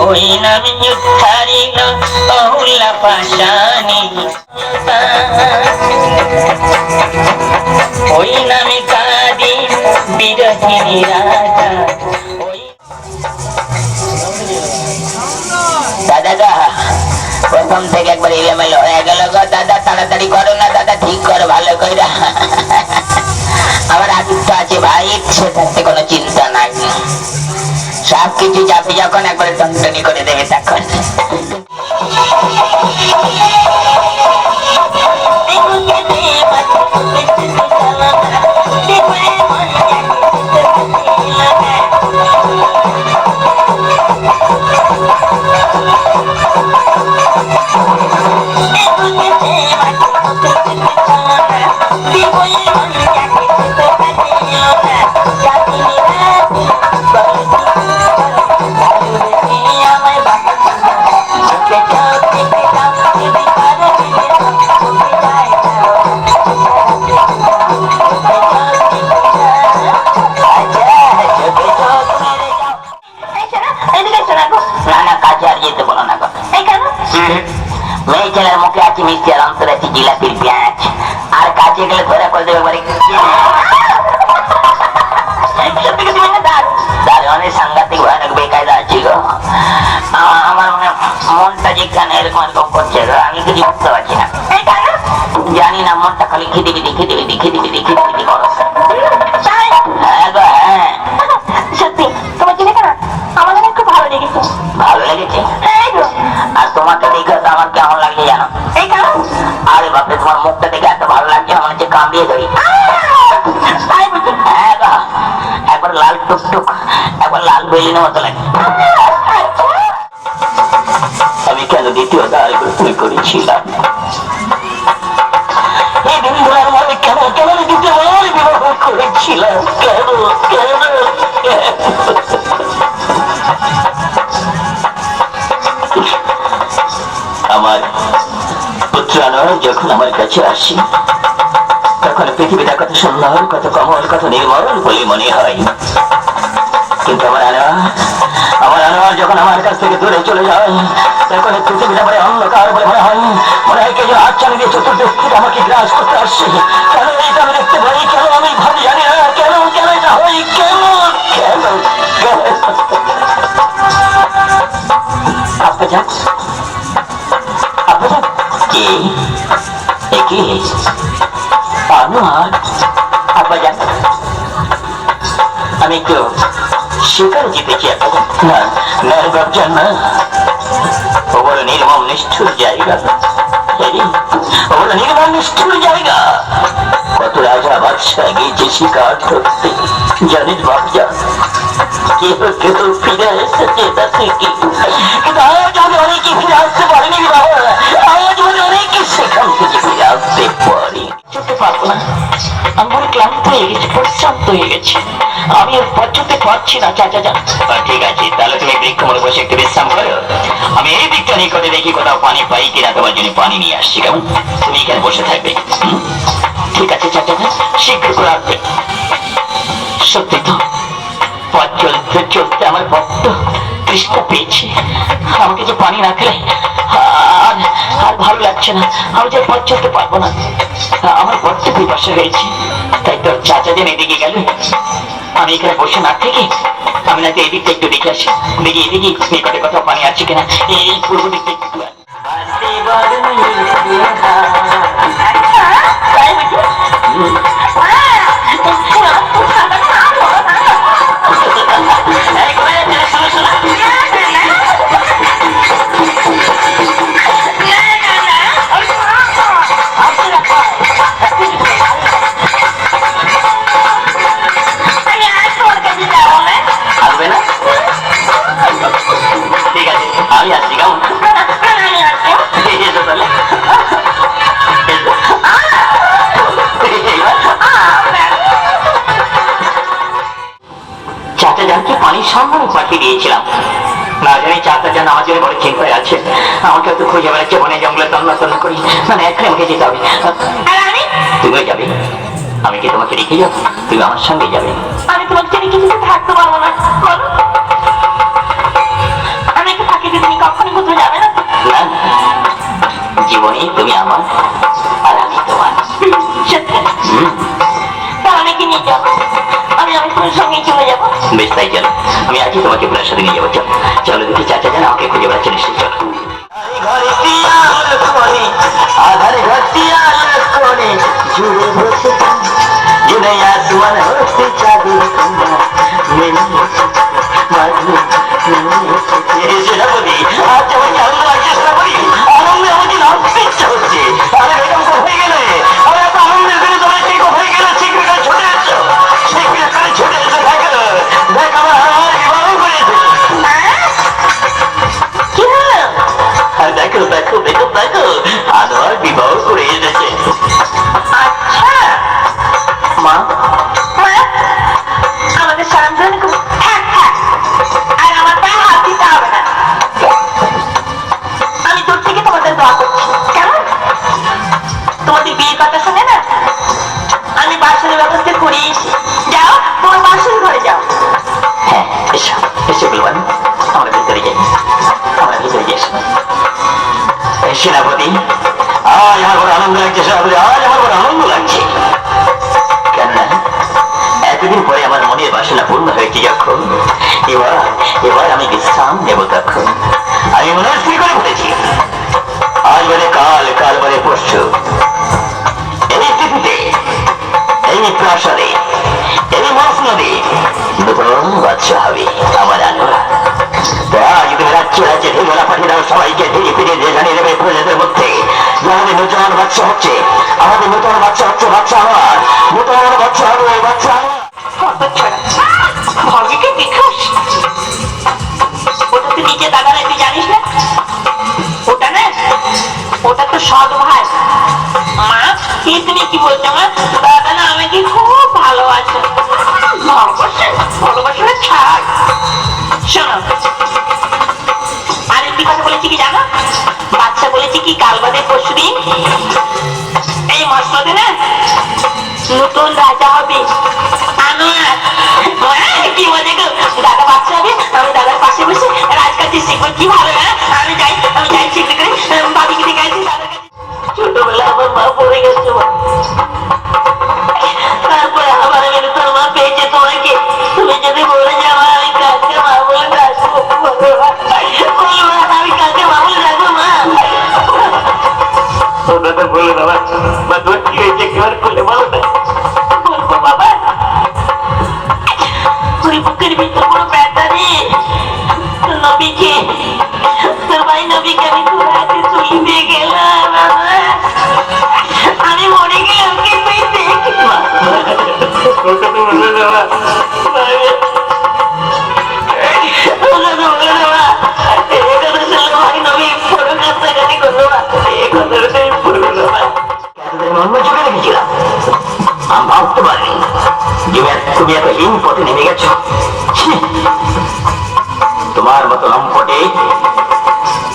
ওই নামি যুদ্ধারি বহুলা পাশানি ওই নামে কাদি বিরহিনী রাজা। দাদা। প্রথম থেকে একবার এলোমেলো হয়ে গেল গো, দাদা, তাড়াতাড়ি করো না, দাদা, ঠিক করো, ভালো কইরা। আমার আদিত্য আছে ভাই সে থাকতে কোনো চিন্তা নাই। সব কিছু যাবে যখন একবারে টনটনি করে দেবে, তখন। ছেলের মুখে আছে, মিষ্টি আর আছে জিলাপির পেঁয়াজ আর কাজে গেলে ধরে করে দেবে সাংঘাতিক বেকায়দা আছে আমার মনটা যেখানে এরকম করছে গো, আমি কিছু বুঝতে পারছি না। জানি না, মনটা খালি খিদি বিদি খিদি বিদি খিদি বিদি খিদি হ্যাঁ একবার লাল টুকটুক, একবার লাল বেলিনের মতো লাগে। আমি কেন দ্বিতীয় দাঁড় করে করেছিলাম? করেছিলাম? আমার পুত্রানয় যখন আমার কাছে আসি তখন পৃথিবীটা কত সুন্দর, কত কমল, কত নির্মল বলে মনে হয়। কিন্তু আমার আনোয়ার আমার আনোয়ার যখন আমার কাছ থেকে দূরে চলে যায়, তখন পৃথিবীটা অন্ধকার বলে মনে হয়। মনে হয় কেউ আমাকে গ্রাস করতে আসছে। কেন এইটা আমি দেখতে পাই? কেন আমি ভাবি জানি না। কেন কেন এটা হয়? কেন কেন আপনি কে? এ আমি একটু শিকার জিতেছি এখন না না ভাবছেন না নির্মম নিষ্ঠুর জায়গা ও নির্মম নিষ্ঠুর জায়গা কত রাজা বাদশাহ গিয়েছে শিকার ধরতে জানিস বাবজা কেউ কেউ ফিরে এসেছে তা থেকে কিন্তু আজ আমি অনেকে ফিরে আসতে পারিনি বাবা আজ আমি অনেকে সেখান থেকে ফিরে আসতে পারি চলতে পারব না। আমি বড় ক্লান্ত হয়ে গেছি পরিশ্রান্ত হয়ে গেছি। আমি আর চলতে পারছি না চাচা আহ, ঠিক আছে তাহলে তুমি বৃক্ষ মনে বসে একটু বিশ্রাম করো আমি এই দিকটা নিয়ে করে দেখি কোথাও পানি পাই কিনা তোমার জন্য পানি নিয়ে আসছি কেমন? তুমি এখানে বসে থাকবে। ঠিক আছে চাচা যান শীঘ্র করে আসবে। সত্যি তো পথ চলতে চলতে আমার বড্ড তৃষ্ণা পেয়েছে। আমাকে যে পানি না খেলে আর আর ভালো লাগছে না। আমি যে পথ চলতে পারব না। আমার বড্ড পিপাসা হয়েছে তাই তোর চাচা যেন এদিকে গেল। আমি এখানে বসে না থেকে আমি না এদিকটা একটু দেখে আসি। দেখি এদিকে নিকটে কোথাও পানি আছে কিনা। এই পূর্ব দিকটা একটু তাই আমার জন্য বড় চিন্তায় আছে। আমাকে তো খুঁজে বেড়াচ্ছে বনে জঙ্গলে তন্ন তন্ন করি। মানে এখন আমাকে যেতে হবে। তুমিও যাবে। আমি কি তোমাকে রেখে যাব? তুমি আমার সঙ্গে যাবে। আমি তোমাকে ছেড়ে কিছুতে থাকতে পারব না। বলো। একটু তুমি কোথাও যাবে না। জীবনে তুমি আমার আর আমি তোমার। তাহলে কি নিয়ে যাব? আমি আমি তোমার সঙ্গে চলে যাব। বেশ তাই চলো। আমি আজই তোমাকে পুরার সাথে নিয়ে যাব চলো। আমি বাসনের যাও, তোমার বাসন ঘরে যাও। হ্যাঁ এসো এসো বলবান আমরা ভিতরে যাই। আমরা ভিতরে যাই। সেনাপতি আজ আমার বড় আনন্দ লাগছে, সেনাপতি আজ আমার বড় আনন্দ লাগছে। কেন এতদিন পরে আমার মনের বাসনা পূর্ণ হয়েছে যখন, এবার এবার আমি বিশ্রাম নেব তখন। আমি মনে স্থির করে ফেলেছি আজ বলে কাল কাল বলে পরশু। আমাদের বাচ্চা হচ্ছে বাচ্চা আমার নতুন বাচ্চা হবে বাচ্চা আমার ওটা তুই নিজে দাদা না তুই জানিস না ওটা না ওটা তো সৎ ভাই মা কি তুমি কি বলছো মা দাদা না আমাকে খুব ভালোবাসে ভালোবাসে ভালোবাসে না ছাড় শোনো আর একটি কথা বলেছি কি জানো? বাচ্চা বলেছি কি কাল বাদে পরশু দিন মসনদে না নতুন রাজা হবে। আনোয়ার কি মজা গো? দাদা বাচ্চা হবে, আমি দাদার পাশে বসে রাজকাজে শিখব। কি ভালো না আমি যাই আমি যাই শিখতে করে বাবিকে দেখে আসি দাদার ছোটবেলা আমার মা পড়ে গেছে। তারপরে আবার মেরে তোর মা পেয়েছে তোমাকে। তুমি যদি বলে দাদা বলে বাবা বা তোর কি হয়েছে কি আর করলে বলো না বলব তুমি এত হীন পথে নেমে গেছো? তোমার মতো লম্পটে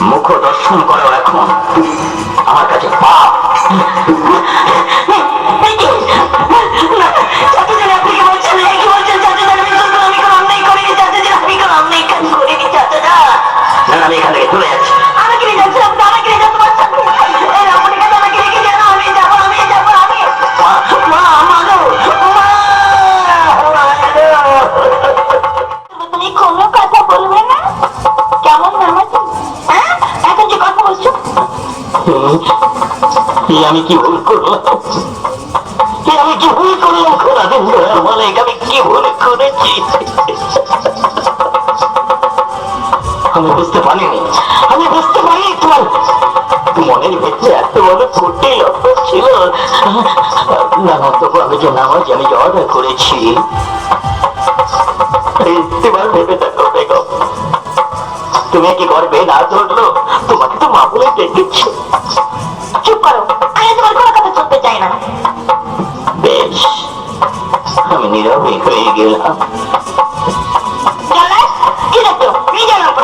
মুখ দর্শন করো এখন। আমার কাছে পাপ। এই আমি কি ভুল করলাম? এই আমি কি ভুল করলাম? খোলাদিন মালিক, আমি কি ভুল করেছি? আমি বুঝতে পারিনি। আমি বুঝতে পারিনি তোমার মনের ভিতরে এত বড় ফুটে লক্ষ্য ছিল। না তবু আমি যে নামাজ, আমি যে অর্ডার করেছি তোমার ভেবে দেখো। তুমি কি করবে? না ধরলো তোমাকে তো মা বলে ডেকেছে চুপ করো। আমি তোমার কোনো কথা শুনতে চাই না। বেশ। আমি নীরবে হয়ে গেলাম। কি দেখো নিজের উপর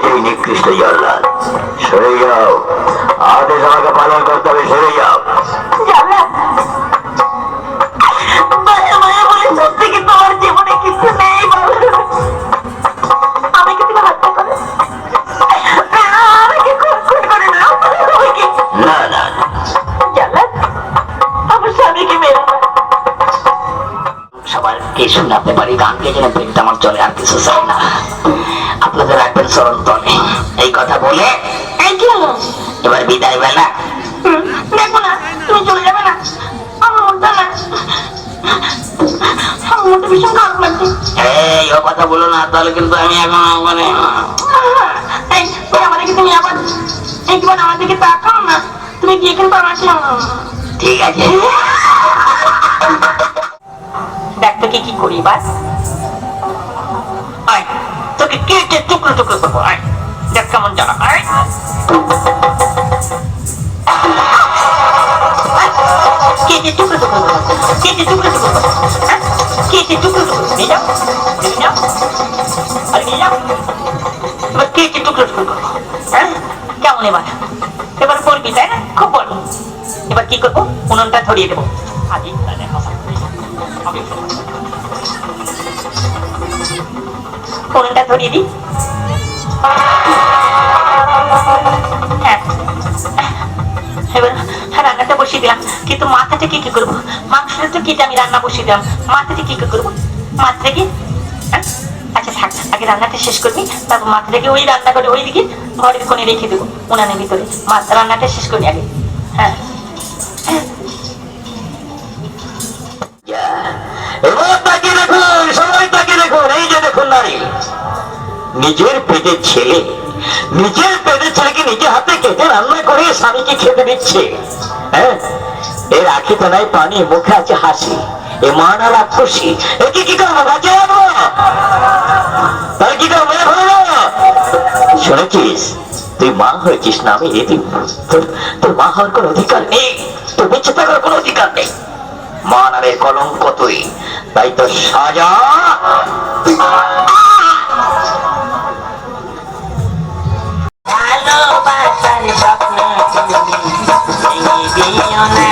প্রভু তো নিকৃষ্ট জল্লাদ সরে যাও আদেশ আমাকে পালন করতে হবে সরে যাও কিছু নেই বলো? আমাকে তুমি হত্যা করো। আমাকে খুন খুন করে দাও। আমাকে না না না। জান্নাত, আমার স্বামীকে মেরো না। সবাইকে শোনাতে পারি গানকে যেন পেটটা আমার চলে আর কিছু চাই না আপনাদের রাখবেন স্মরণ তলে এই কথা বলে কি? এবার বিদায় বেলা দেখো না তুমি চলে যাবে না। আমার মনটা না আমার মনটা ভীষণ খারাপ লাগছে। এই ও কথা বলো না তাহলে কিন্তু আমি এখন মানে তুমি আবার একবার তাকাও না। তুমি কিন্তু আমাকে ঠিক আছে। কি করি বাস। আয়। তোকে কেটে টুকরো টুকরো করব আয় দেখ কেমন জ্বালা আয় কেটে টুকরো টুকরো কেটে টুকরো টুকরো হ্যাঁ? কেটে টুকরো টুকরো নিয়ে যাও নিয়ে যাও আর নিয়ে যাও এবার কেটে টুকরো টুকরো করব হ্যাঁ কেমন এবার এবার করবি তাই না খুব বলব এবার কি করব উনুনটা ধরিয়ে দেবো আজই তাহলে হবে। ধরিয়ে দিই। হ্যাঁ। এবার রান্নাটা বসিয়ে দিলাম। কিন্তু মাথাটা কি কি করব? মাংসটা তো কেটে আমি রান্না বসিয়ে দিলাম। মাথাটা কি করব? মাথাটা কি হ্যাঁ? আচ্ছা থাক। আগে রান্নাটা শেষ করবি তারপর মাথাটাকে ওই রান্না করে ওই দিকে ঘরের কোণে রেখে দেবো। উনানের ভিতরে। রান্নাটা শেষ করি আগে। হ্যাঁ। নিজের পেটের ছেলে। নিজের পেটের ছেলেকে নিজে হাতে কেটে রান্না করে স্বামীকে খেতে দিচ্ছে? হ্যাঁ? এর আখিতে নাই পানি, মুখে আছে হাসি। এ মান আর রাক্ষসী। একে কি করব বাঁচে যাব তাহলে কি করব শুনেছিস? তুই মা হয়েছিস না আমি এদিন তোর তোর মা হওয়ার কোনো অধিকার নেই। তোর বেঁচে থাকার কোনো অধিকার নেই। মা নামে কলঙ্ক তুই। তাই তো সাজা ভালোবাসার স্বপ্ন তুমি ভেঙে দিও না।